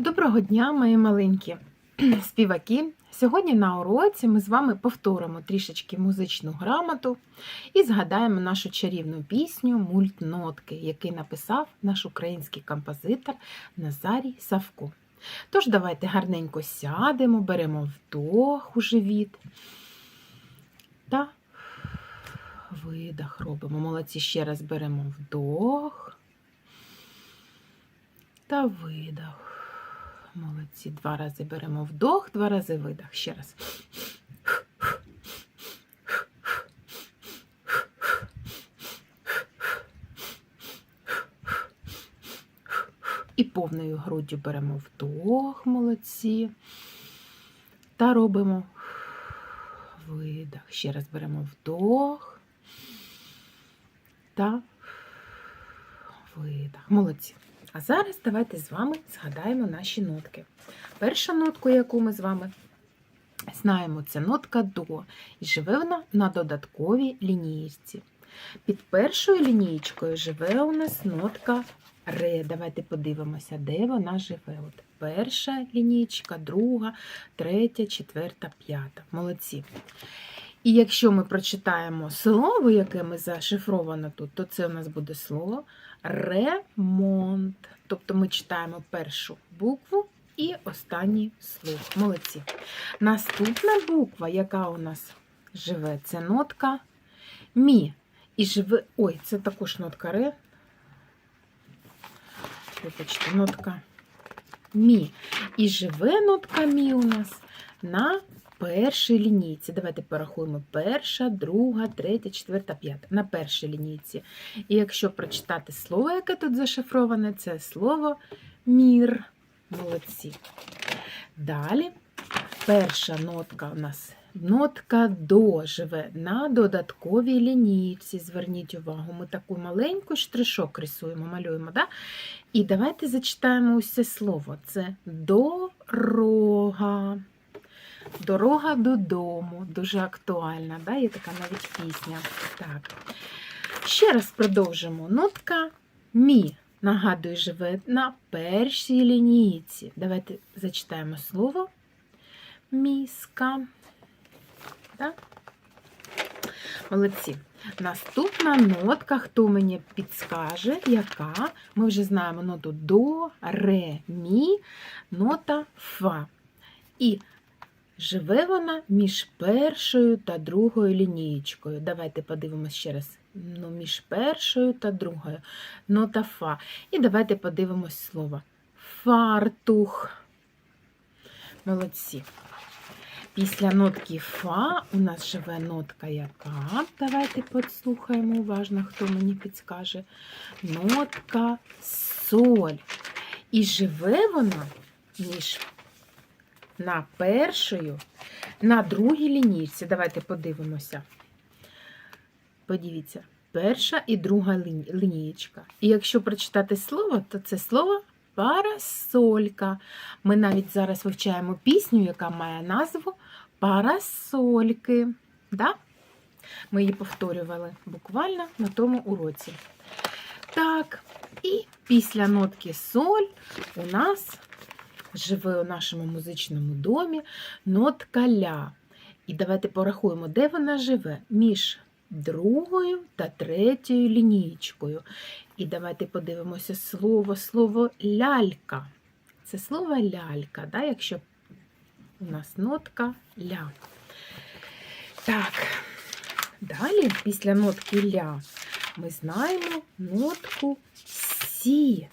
Доброго дня, мої маленькі співаки. Сьогодні на уроці ми з вами повторимо трішечки музичну грамоту і згадаємо нашу чарівну пісню Мультнотки, який написав наш український композитор Назарій Савко. Тож давайте гарненько сядемо, беремо вдох у живіт та видах робимо. Молодці, ще раз беремо вдох та видох. Молодці. Два рази беремо вдох, два рази видох. Ще раз. І повною груддю беремо вдох, молодці. Та робимо видох. Ще раз беремо вдох та видох. Молодці. А зараз давайте з вами згадаємо наші нотки. Перша нотка, яку ми з вами знаємо, це нотка до. І живе вона на додатковій лінієчці. Під першою лінієчкою живе у нас нотка ре. Давайте подивимося, де вона живе. От перша лінієчка, друга, третя, четверта, п'ята. Молодці. І якщо ми прочитаємо слово, яке ми зашифровано тут, то це у нас буде слово ремонт. Тобто ми читаємо першу букву і останній слово. Молодці. Наступна буква, яка у нас живе, це нотка мі. І живе. Ой, це також нотка ре. Вибачте, нотка мі. І живе нотка мі у нас на першій лінійці. Давайте порахуємо перша, друга, третя, четверта, п'ята. На першій лінійці. І якщо прочитати слово, яке тут зашифроване, це слово мір. Молодці. Далі перша нотка у нас. Нотка до живе на додатковій лінійці. Зверніть увагу, ми таку маленьку штришок рисуємо, малюємо. Да? І давайте зачитаємо усе слово. Це дорога. Дорога додому. Дуже актуальна. Да? Є така навіть пісня. Так. Ще раз продовжимо. Нотка мі. Нагадую, живе на першій лінійці. Давайте зачитаємо слово міска. Так? Молодці. Наступна нотка, хто мені підскаже, яка? Ми вже знаємо ноту до, ре, мі, нота фа. І живе вона між першою та другою лінієчкою. Давайте подивимося ще раз. Ну, між першою та другою. Нота фа. І давайте подивимось слово. Фартух. Молодці. Після нотки Фа у нас живе нотка яка? Давайте послухаємо уважно, хто мені підскаже. Нотка соль. І живе вона між на першою, на другій лінійці. Давайте подивимося. Подивіться, перша і друга лінієчка. І якщо прочитати слово, то це слово парасолька. Ми навіть зараз вивчаємо пісню, яка має назву Парасольки. Да? Ми її повторювали буквально на тому уроці. Так, і після нотки соль у нас живе у нашому музичному домі нотка ля. І давайте порахуємо, де вона живе між другою та третьою лінієчкою. І давайте подивимося слово, слово лялька. Це слово лялька, да, якщо у нас нотка ля. Так, далі, після нотки ля, ми знаємо нотку сі.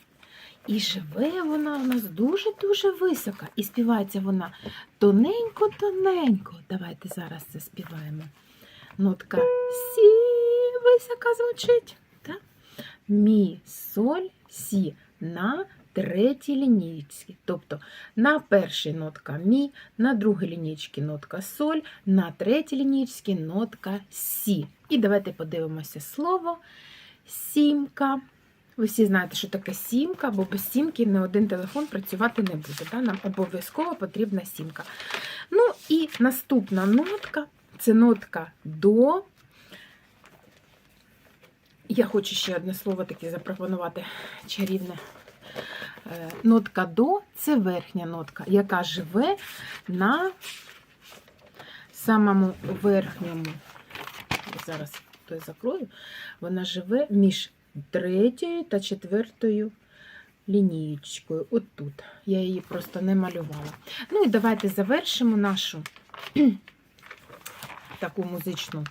І живе вона у нас дуже-дуже висока. І співається вона тоненько-тоненько. Давайте зараз це співаємо. Нотка сі висока звучить. Так? Мі, соль, сі на третій лінійці. Тобто на першій нотка мі, на другій лінійці нотка соль, на третій лінійці нотка сі. І давайте подивимося слово сімка. Ви всі знаєте, що таке сімка, бо без сімки не один телефон працювати не буде. Да? Нам обов'язково потрібна сімка. Ну і наступна нотка це нотка до. Я хочу ще одне слово таке запропонувати чарівне. Е, Нотка до це верхня нотка, яка живе на самому верхньому. Зараз той закрою. Вона живе між третьою та четвертою лінієчкою. От тут. Я її просто не малювала. Ну і давайте завершимо нашу таку музичну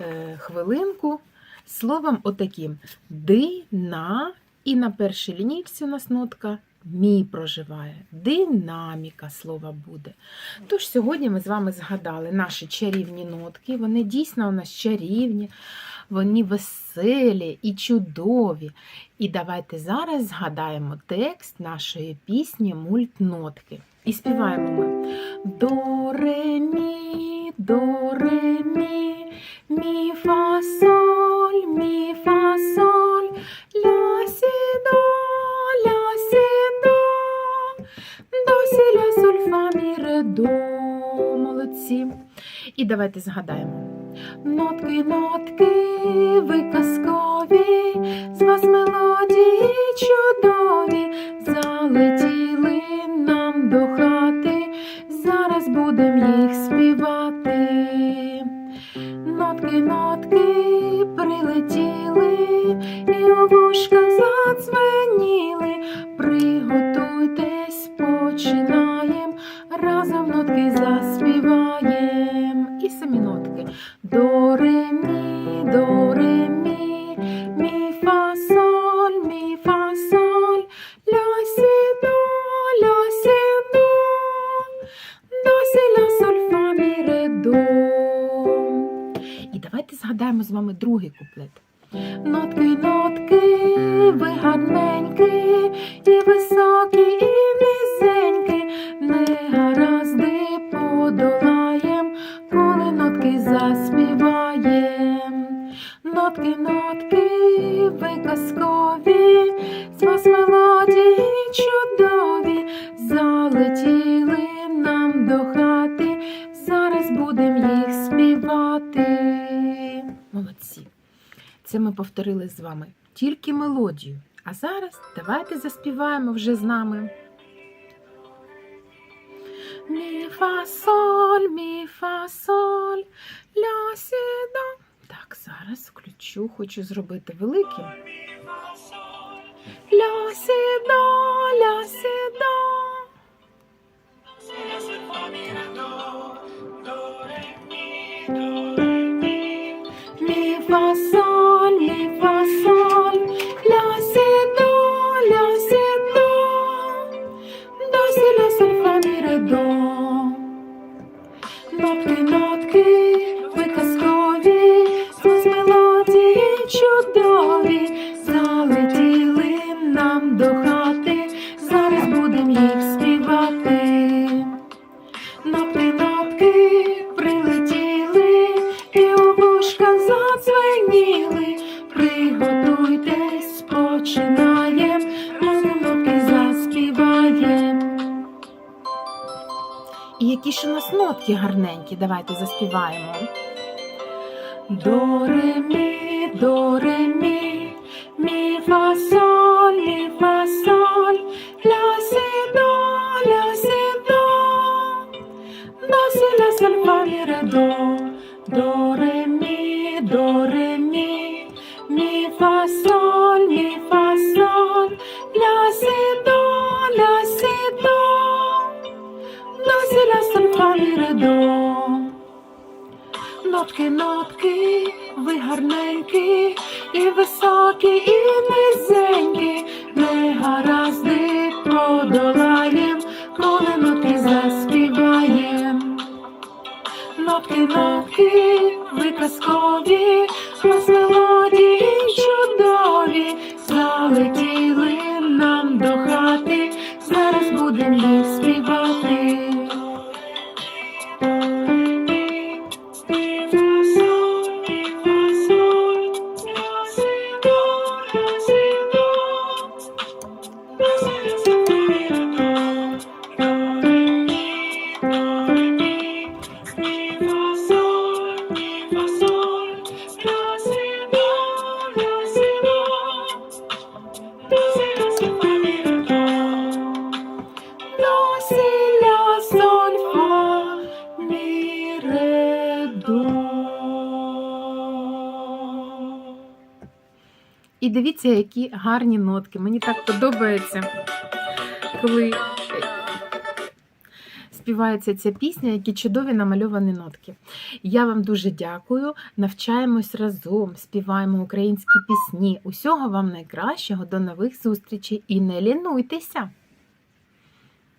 е, хвилинку словом отаким Ди, на, І на першій лінійці у нас нотка мі проживає. Динаміка слова буде. Тож сьогодні ми з вами згадали наші чарівні нотки. Вони дійсно у нас чарівні, вони веселі і чудові. І давайте зараз згадаємо текст нашої пісні Мультнотки. І співаємо ми до ре мі, давайте згадаємо. Нотки, нотки, ви казкові, з вас мелодії чудові, залетіли нам до хати, зараз будем їх співати. Нотки, нотки прилетіли, і у вушках задзвеніли. Приготуйтесь, починаєм, разом нотки заспіваєм. Нотки, нотки, ви гарненькі, і високі, і низенькі, негаразди подолаєм, коли нотки заспіваєм. Нотки, нотки, ви казкові, з вас мелодії повторили з вами тільки мелодію. А зараз давайте заспіваємо вже з нами. Мі фа соль, мі фа соль, ля сі до. Так, зараз включу, хочу зробити великим. Ля сі до, ля сі до. Мі фа соль, мі фа соль, ля сі до, ля сі до, до сі ля соль фа мі ре до. Нотки, нотки, ви чудові, залетіли нам до хати, І які ж у нас нотки гарненькі, давайте заспіваємо. До ре мі, до мі, мі фа соль, ля си до, ля си до, до си ля соль фа ре до, до гарненькі, і високі, і низенькі, дивіться, які гарні нотки. Мені так подобається, коли е, співається ця пісня, які чудові намальовані нотки. Я вам дуже дякую. Навчаємось разом, співаємо українські пісні. Усього вам найкращого, до нових зустрічей і не лінуйтеся!